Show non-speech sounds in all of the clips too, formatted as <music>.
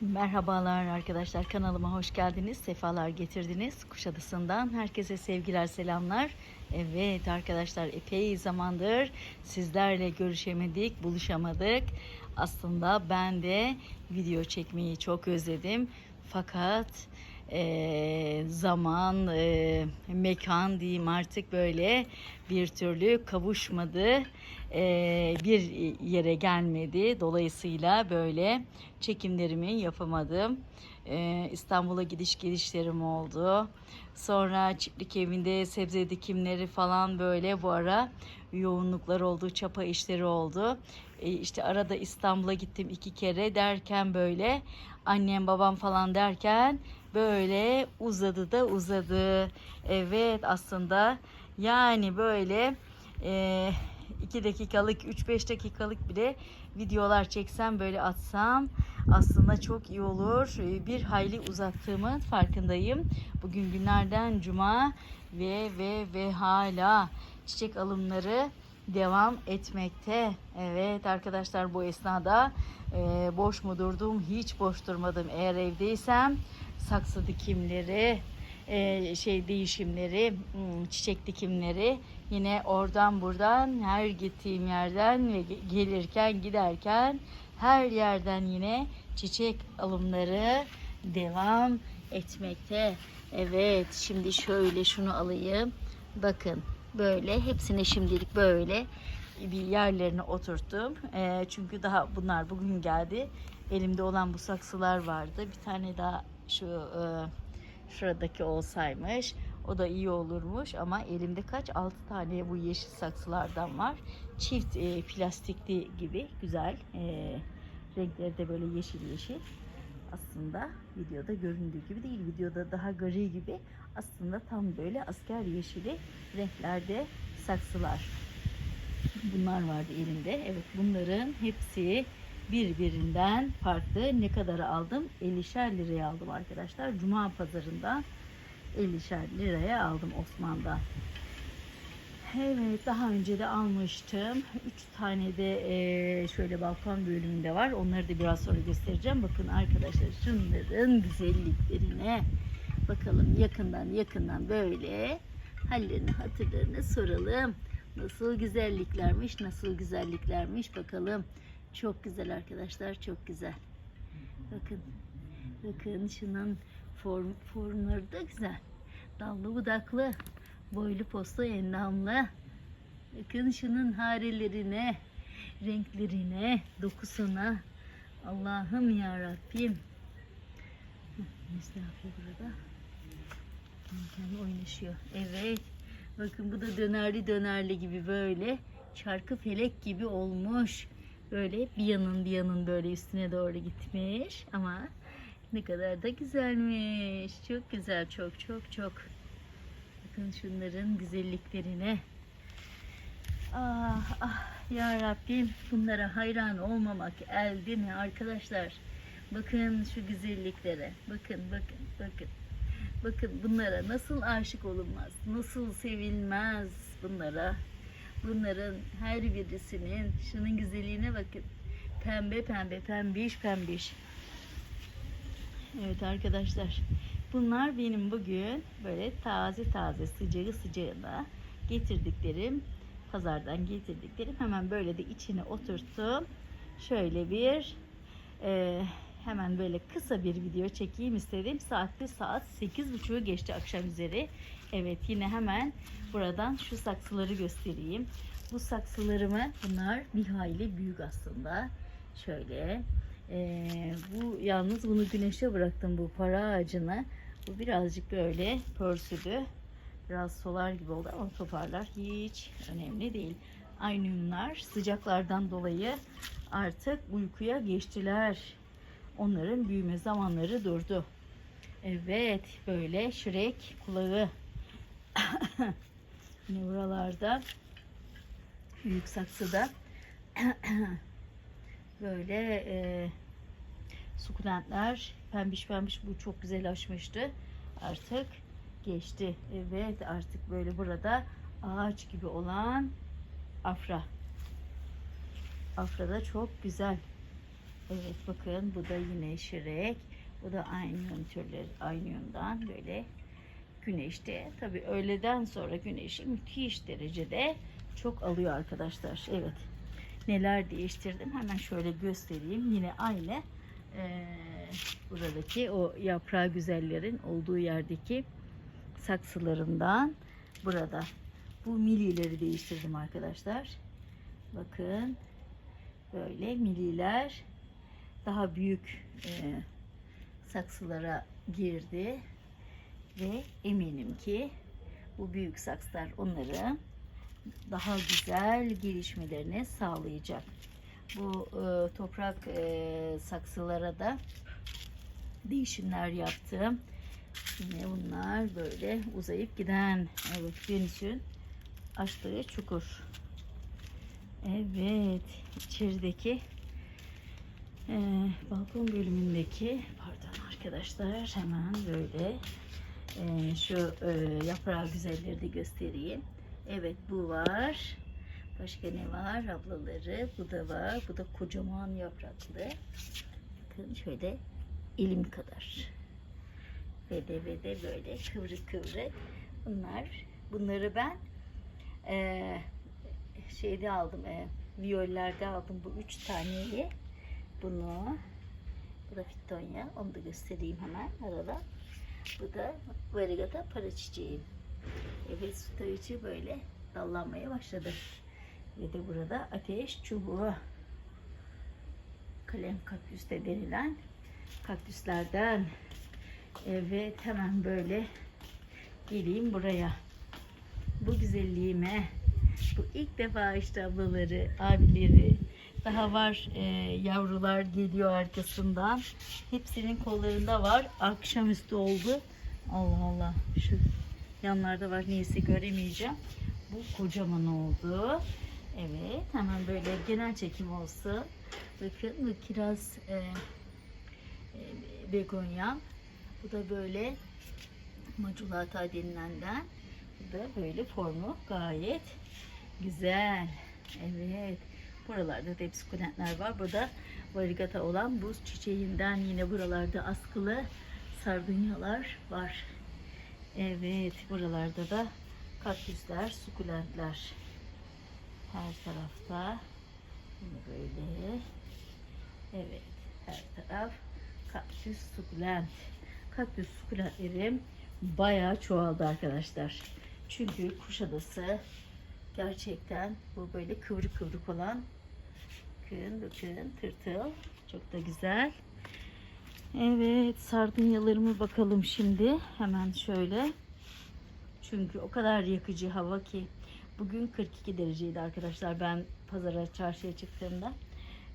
Merhabalar arkadaşlar kanalıma hoş geldiniz. Sefalar getirdiniz. Kuşadası'ndan herkese sevgiler selamlar. Evet arkadaşlar epey zamandır sizlerle görüşemedik, buluşamadık. Aslında ben de video çekmeyi çok özledim. Fakat eee, zaman, eee, mekan diyeyim artık böyle bir türlü kavuşmadı. Eee, bir yere gelmedi. Dolayısıyla böyle çekimlerimi yapamadım. Eee, İstanbul'a gidiş gelişlerim oldu. Sonra çiftlik evinde sebze dikimleri falan böyle bu ara yoğunluklar oldu, çapa işleri oldu. E, işte arada İstanbul'a gittim iki kere derken böyle annem babam falan derken böyle uzadı da uzadı. Evet aslında yani böyle e, 2 dakikalık 3-5 dakikalık bile videolar çeksem böyle atsam aslında çok iyi olur. E, Bir hayli uzattığımın farkındayım. Bugün günlerden cuma ve ve ve hala çiçek alımları devam etmekte. Evet arkadaşlar bu esnada e, boş mu durdum? Hiç boş durmadım. Eğer evdeysem saksı dikimleri, e, şey değişimleri, hmm, çiçek dikimleri yine oradan buradan her gittiğim yerden ve ge- gelirken giderken her yerden yine çiçek alımları devam etmekte. Evet şimdi şöyle şunu alayım. Bakın böyle hepsini şimdilik böyle bir yerlerine oturttum. Ee, çünkü daha bunlar bugün geldi. Elimde olan bu saksılar vardı. Bir tane daha şu e, şuradaki olsaymış. O da iyi olurmuş ama elimde kaç? 6 tane bu yeşil saksılardan var. Çift e, plastikli gibi güzel. E, renkleri de böyle yeşil yeşil. Aslında videoda göründüğü gibi değil. Videoda daha gri gibi. Aslında tam böyle asker yeşili renklerde saksılar. Bunlar vardı elimde. Evet bunların hepsi birbirinden farklı. Ne kadar aldım? 50'şer liraya aldım arkadaşlar. Cuma pazarında 50'şer liraya aldım Osman'dan. Evet daha önce de almıştım. 3 tane de eee, şöyle balkon bölümünde var. Onları da biraz sonra göstereceğim. Bakın arkadaşlar şunların güzelliklerine bakalım yakından yakından böyle hallerini hatırlarını soralım. Nasıl güzelliklermiş, nasıl güzelliklermiş bakalım. Çok güzel arkadaşlar, çok güzel. Bakın, bakın şunun form, formları da güzel. Dallı budaklı, boylu postlu endamlı. Bakın şunun harelerine, renklerine, dokusuna. Allah'ım ya Rabbim. Ne yapıyor burada? Kendi oynaşıyor. Evet. Bakın bu da dönerli dönerli gibi böyle çarkı felek gibi olmuş. Böyle bir yanın bir yanın böyle üstüne doğru gitmiş ama ne kadar da güzelmiş. Çok güzel çok çok çok. Bakın şunların güzelliklerine. Ah ah ya Rabbim bunlara hayran olmamak elde mi arkadaşlar? Bakın şu güzelliklere. Bakın bakın bakın. Bakın bunlara nasıl aşık olunmaz, nasıl sevilmez bunlara. Bunların her birisinin şunun güzelliğine bakın. Pembe pembe pembiş pembiş. Evet arkadaşlar. Bunlar benim bugün böyle taze taze sıcağı sıcağına getirdiklerim. Pazardan getirdiklerim. Hemen böyle de içine oturttum. Şöyle bir e, hemen böyle kısa bir video çekeyim istedim. Saatte saat 8.30'u geçti akşam üzeri. Evet yine hemen buradan şu saksıları göstereyim. Bu saksılarımı bunlar bir hayli büyük aslında. Şöyle ee, bu yalnız bunu güneşe bıraktım bu para ağacını. Bu birazcık böyle pörsüdü. Biraz solar gibi oldu ama toparlar hiç önemli değil. Aynumlar sıcaklardan dolayı artık uykuya geçtiler. Onların büyüme zamanları durdu. Evet böyle şirek kulağı. Yine buralarda büyük saksıda böyle e, sukulentler pembiş pembiş bu çok güzel açmıştı. Artık geçti. Evet artık böyle burada ağaç gibi olan afra. Afra da çok güzel. Evet bakın bu da yine şirek. Bu da aynı türler aynı yönden böyle güneşte. Tabi öğleden sonra güneşi müthiş derecede çok alıyor arkadaşlar. Evet. Neler değiştirdim hemen şöyle göstereyim. Yine aynı eee, buradaki o yaprağı güzellerin olduğu yerdeki saksılarımdan burada bu milileri değiştirdim arkadaşlar. Bakın böyle mililer daha büyük eee, saksılara girdi ve eminim ki bu büyük sakslar onları daha güzel gelişmelerini sağlayacak. Bu e, toprak e, saksılara da değişimler yaptım. Yine bunlar böyle uzayıp giden evet Venüs'ün açtığı çukur. Evet içerideki e, balkon bölümündeki pardon arkadaşlar hemen böyle e, şu e, yaprağı güzelleri de göstereyim. Evet bu var. Başka ne var? Ablaları. Bu da var. Bu da kocaman yapraklı. Bakın şöyle elim kadar. Ve de ve de böyle kıvrık kıvrık. Bunlar. Bunları ben eee, şeyde aldım. E, viyollerde aldım bu üç taneyi. Bunu. Bu da fitonya. Onu da göstereyim hemen arada. Bu da varigata para çiçeği. Evet içi böyle dallanmaya başladı. Ve de burada ateş çubuğu. Kalem kaktüs de denilen kaktüslerden. Evet hemen böyle geleyim buraya. Bu güzelliğime bu ilk defa işte ablaları, abileri daha var e, yavrular geliyor arkasından. Hepsinin kollarında var. Akşamüstü oldu. Allah Allah. Şu yanlarda var. Neyse göremeyeceğim. Bu kocaman oldu. Evet. Hemen böyle genel çekim olsun. Bakın bu kiraz e, e, begonya. Bu da böyle maculata denilenden. Bu da böyle formu gayet güzel. Evet. Buralarda da hep sukulentler var. Burada varigata olan buz çiçeğinden yine buralarda askılı sardunyalar var. Evet. Buralarda da kaktüsler, sukulentler. Her tarafta. Yine böyle. Evet. Her taraf kaktüs, sukulent. Kaktüs, sukulentlerim bayağı çoğaldı arkadaşlar. Çünkü Kuşadası gerçekten bu böyle kıvrık kıvrık olan bakın bakın tırtıl çok da güzel. Evet sardunyalarımı bakalım şimdi hemen şöyle. Çünkü o kadar yakıcı hava ki bugün 42 dereceydi arkadaşlar ben pazara çarşıya çıktığımda.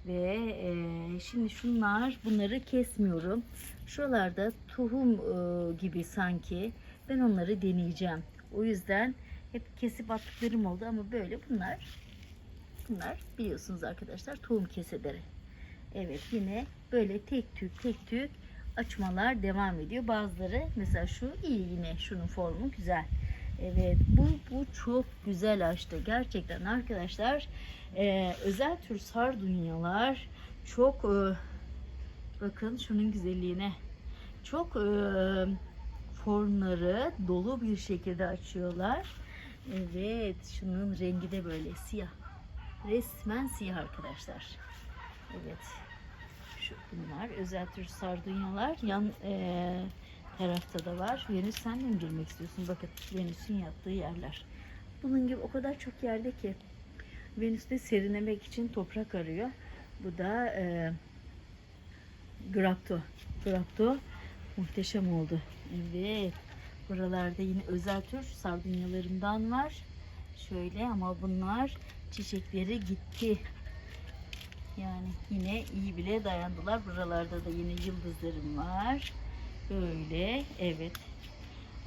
Ve e, şimdi şunlar bunları kesmiyorum. Şuralarda tohum e, gibi sanki. Ben onları deneyeceğim. O yüzden hep kesip attıklarım oldu ama böyle bunlar bunlar biliyorsunuz arkadaşlar tohum keseleri. Evet yine böyle tek tük tek tük açmalar devam ediyor. Bazıları mesela şu iyi yine şunun formu güzel. Evet bu bu çok güzel açtı. Gerçekten arkadaşlar e, özel tür sardunyalar çok e, bakın şunun güzelliğine çok e, formları dolu bir şekilde açıyorlar. Evet şunun rengi de böyle siyah. Resmen siyah arkadaşlar. Evet. Şu bunlar özel tür sardunyalar. Yan e, tarafta da var. Venüs sen de mi girmek istiyorsun? Bakın Venüs'ün yattığı yerler. Bunun gibi o kadar çok yerde ki. Venüs de serinlemek için toprak arıyor. Bu da e, Grapto. Grapto muhteşem oldu. Evet. Buralarda yine özel tür sardunyalarımdan var. Şöyle ama bunlar çiçekleri gitti. Yani yine iyi bile dayandılar. Buralarda da yine yıldızlarım var. Böyle evet.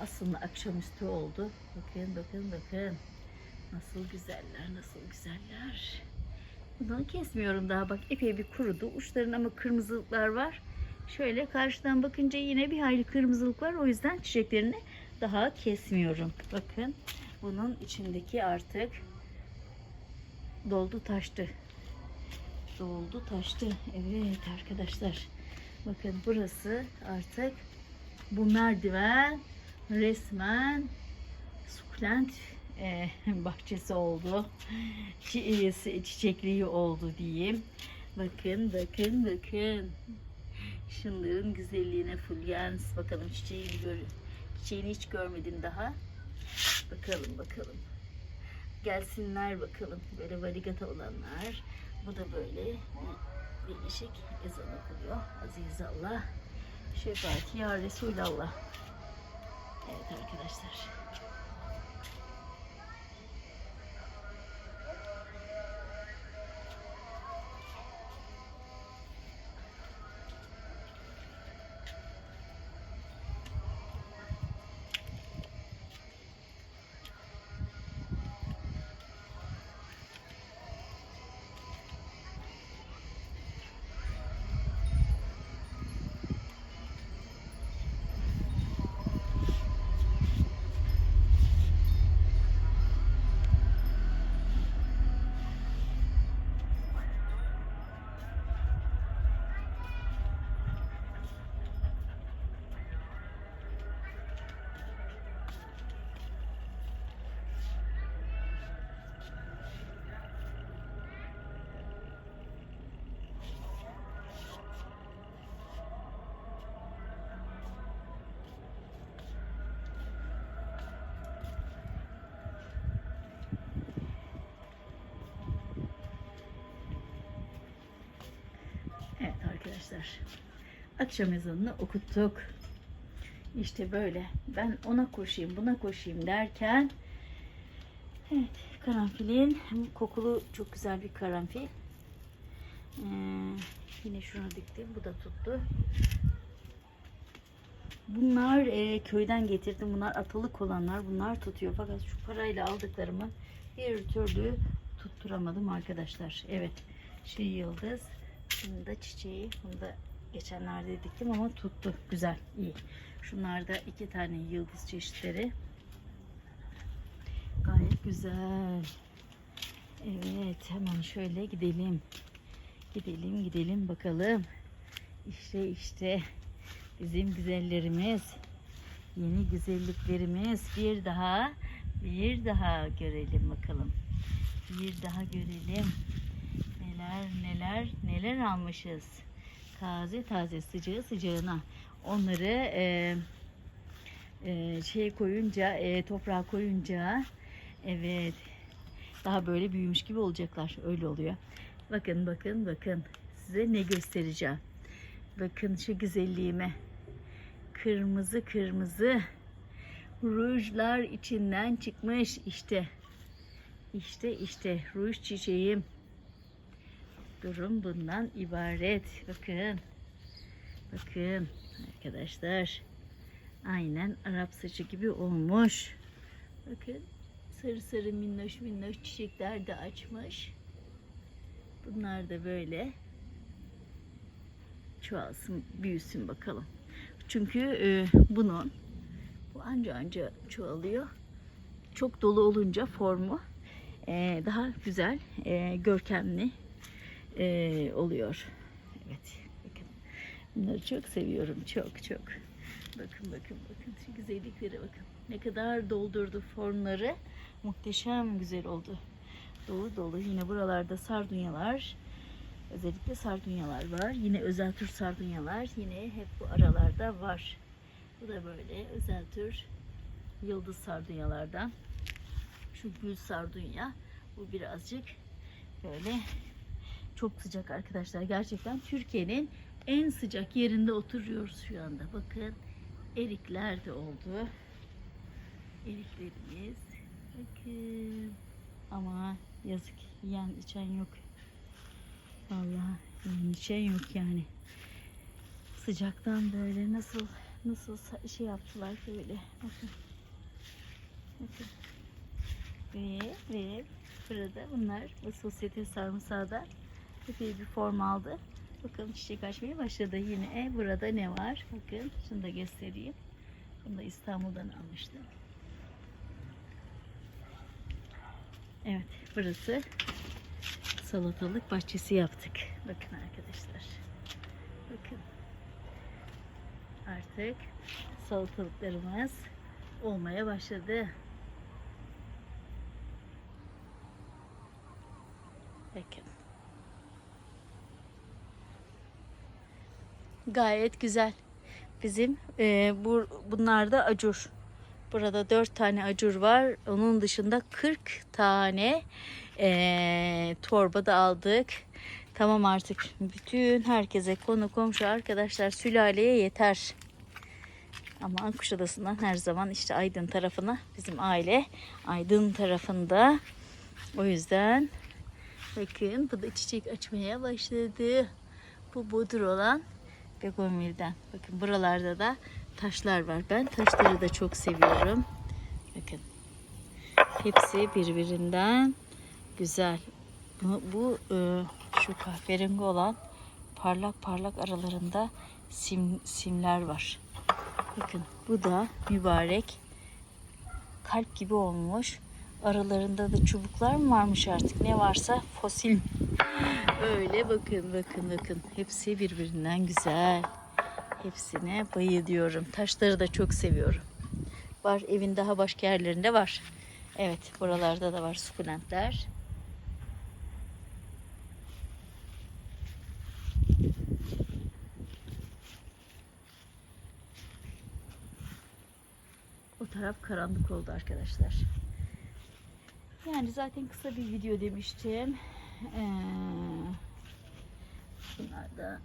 Aslında akşamüstü oldu. Bakın bakın bakın. Nasıl güzeller nasıl güzeller. Bunu kesmiyorum daha bak epey bir kurudu. Uçların ama kırmızılıklar var. Şöyle karşıdan bakınca yine bir hayli kırmızılık var. O yüzden çiçeklerini daha kesmiyorum. Bakın bunun içindeki artık doldu taştı. doldu taştı. Evet arkadaşlar. Bakın burası artık bu merdiven resmen sukulent e, <laughs> bahçesi oldu. Çi- Çiçekliği oldu diyeyim. Bakın bakın bakın. Şunların güzelliğine Fulyans. Bakalım çiçeğini gör çiçeğini hiç görmedim daha. Bakalım bakalım. Gelsinler bakalım. Böyle varigata olanlar. Bu da böyle değişik ezan okunuyor. Aziz Allah. Şefaati ya Resulallah. Evet arkadaşlar. Arkadaşlar. Akşam ezanını okuttuk. İşte böyle. Ben ona koşayım, buna koşayım derken Evet, karanfilin kokulu çok güzel bir karanfil. Ee, yine şunu diktim. Bu da tuttu. Bunlar e, köyden getirdim. Bunlar atalık olanlar. Bunlar tutuyor. Fakat şu parayla aldıklarımı bir türlü tutturamadım arkadaşlar. Evet. Şu yıldız. Bunu da çiçeği. Bunu da geçenlerde diktim ama tuttu. Güzel. iyi. Şunlar da iki tane yıldız çeşitleri. Gayet güzel. Evet. Hemen şöyle gidelim. Gidelim gidelim bakalım. İşte işte bizim güzellerimiz. Yeni güzelliklerimiz bir daha bir daha görelim bakalım. Bir daha görelim. Neler neler neler almışız. Taze taze sıcağı sıcağına. Onları e, e, şey koyunca e, toprağa koyunca evet daha böyle büyümüş gibi olacaklar. Öyle oluyor. Bakın bakın bakın. Size ne göstereceğim. Bakın şu güzelliğime. Kırmızı kırmızı rujlar içinden çıkmış işte. İşte işte ruj çiçeğim. Durum bundan ibaret. Bakın. Bakın arkadaşlar. Aynen Arap saçı gibi olmuş. Bakın sarı sarı minnoş minnoş çiçekler de açmış. Bunlar da böyle çoğalsın, büyüsün bakalım. Çünkü e, bunun bu anca anca çoğalıyor. Çok dolu olunca formu e, daha güzel, e, görkemli e, oluyor. Evet, bakın. Bunları çok seviyorum, çok çok. Bakın bakın bakın şu güzelliklere bakın. Ne kadar doldurdu formları. Muhteşem güzel oldu. Dolu dolu. Yine buralarda sardunyalar. Özellikle sardunyalar var. Yine özel tür sardunyalar. Yine hep bu aralarda var. Bu da böyle özel tür yıldız sardunyalardan. Şu gül sardunya. Bu birazcık böyle çok sıcak arkadaşlar. Gerçekten Türkiye'nin en sıcak yerinde oturuyoruz şu anda. Bakın erikler de oldu. Eriklerimiz. Bakın. Ama yazık yiyen içen yok. Vallahi yiyen içen yok yani. Sıcaktan böyle nasıl nasıl şey yaptılar böyle. Bakın. Bakın. Ve ve burada bunlar bu sosyete sarımsağı da epey bir form aldı. Bakalım çiçek açmaya başladı yine. E, burada ne var? Bakın şunu da göstereyim. Bunu da İstanbul'dan almıştım. Evet burası salatalık bahçesi yaptık. Bakın arkadaşlar. Bakın. Artık salatalıklarımız olmaya başladı. Bakın. Gayet güzel. Bizim e, bu bunlar da acur. Burada 4 tane acur var. Onun dışında 40 tane e, torba da aldık. Tamam artık bütün herkese konu komşu arkadaşlar sülaleye yeter. Ama Kuşadası'ndan her zaman işte Aydın tarafına bizim aile Aydın tarafında. O yüzden bakın bu da çiçek açmaya başladı. Bu budur olan begonvilden. Bakın buralarda da taşlar var. Ben taşları da çok seviyorum. Bakın. Hepsi birbirinden güzel. Bu, bu e, şu kahverengi olan parlak parlak aralarında sim, simler var. Bakın bu da mübarek kalp gibi olmuş. Aralarında da çubuklar mı varmış artık ne varsa fosil. Öyle bakın bakın bakın. Hepsi birbirinden güzel. Hepsine bayılıyorum. Taşları da çok seviyorum. Var evin daha başka yerlerinde var. Evet buralarda da var sukulentler. O taraf karanlık oldu arkadaşlar. Yani zaten kısa bir video demiştim. Bunlar da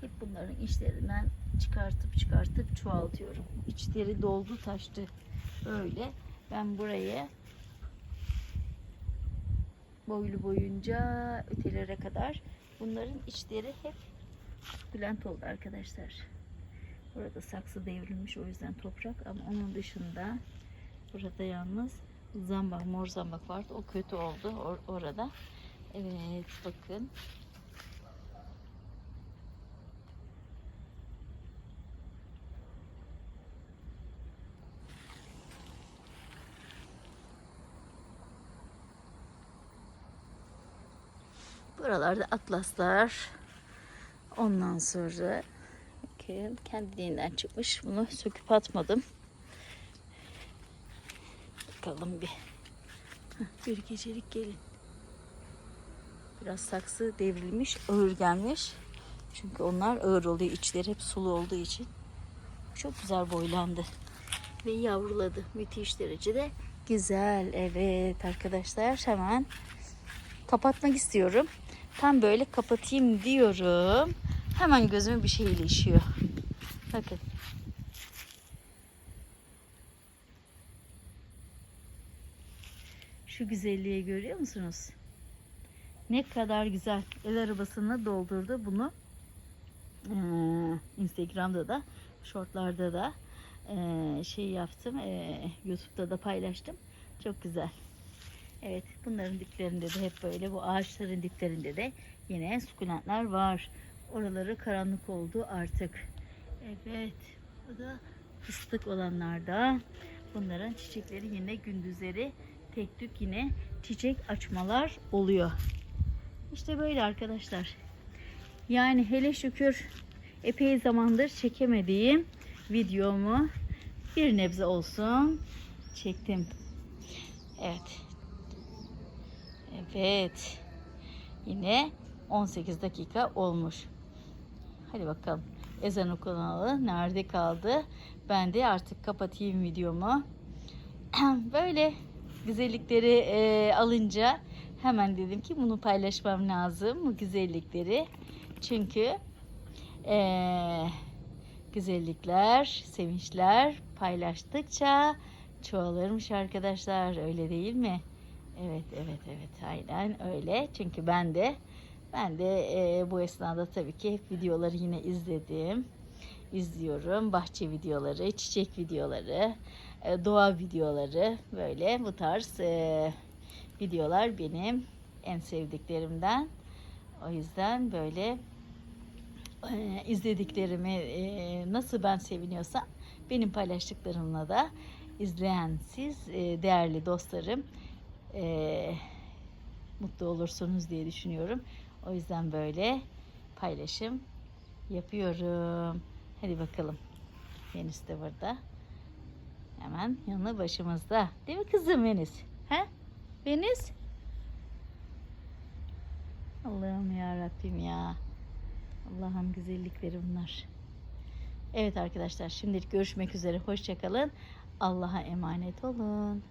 hep bunların içlerinden çıkartıp çıkartıp çoğaltıyorum. İçleri doldu taştı. Böyle ben buraya boylu boyunca ötelere kadar bunların içleri hep sukulent oldu arkadaşlar. Burada saksı devrilmiş o yüzden toprak ama onun dışında burada yalnız zambak, mor zambak vardı. O kötü oldu or- orada. Evet bakın. Buralarda atlaslar. Ondan sonra bakın kendiliğinden çıkmış. Bunu söküp atmadım. Bakalım bir. Bir gecelik gelin. Biraz saksı devrilmiş, ağır gelmiş. Çünkü onlar ağır oluyor. İçleri hep sulu olduğu için. Çok güzel boylandı. Ve yavruladı. Müthiş derecede güzel. Evet arkadaşlar hemen kapatmak istiyorum. Tam böyle kapatayım diyorum. Hemen gözüme bir şey ilişiyor. Bakın. Şu güzelliği görüyor musunuz? Ne kadar güzel. El arabasını doldurdu bunu. Ee, Instagram'da da, shortlarda da ee, şey yaptım. ee, YouTube'da da paylaştım. Çok güzel. Evet, bunların diplerinde de hep böyle bu ağaçların diplerinde de yine sukulentler var. Oraları karanlık oldu artık. Evet, bu da fıstık olanlarda. Bunların çiçekleri yine gündüzleri tek tük yine çiçek açmalar oluyor. İşte böyle arkadaşlar. Yani hele şükür epey zamandır çekemediğim videomu bir nebze olsun çektim. Evet. Evet. Yine 18 dakika olmuş. Hadi bakalım. Ezan okunalı nerede kaldı? Ben de artık kapatayım videomu. <clears throat> Böyle güzellikleri e, alınca hemen dedim ki bunu paylaşmam lazım bu güzellikleri. Çünkü e, güzellikler, sevinçler paylaştıkça çoğalırmış arkadaşlar. Öyle değil mi? Evet, evet, evet. Aynen öyle. Çünkü ben de ben de e, bu esnada tabii ki hep videoları yine izledim. izliyorum. Bahçe videoları, çiçek videoları, doğa videoları böyle bu tarz e, videolar benim en sevdiklerimden. O yüzden böyle e, izlediklerimi e, nasıl ben seviniyorsam benim paylaştıklarımla da izleyen siz e, değerli dostlarım e, mutlu olursunuz diye düşünüyorum. O yüzden böyle paylaşım yapıyorum. Hadi bakalım. Venüs de burada. Hemen yanı başımızda. Değil mi kızım Venüs? He? Venüs? Allah'ım ya Rabbim ya. Allah'ın güzellikleri bunlar. Evet arkadaşlar şimdilik görüşmek üzere. Hoşçakalın. Allah'a emanet olun.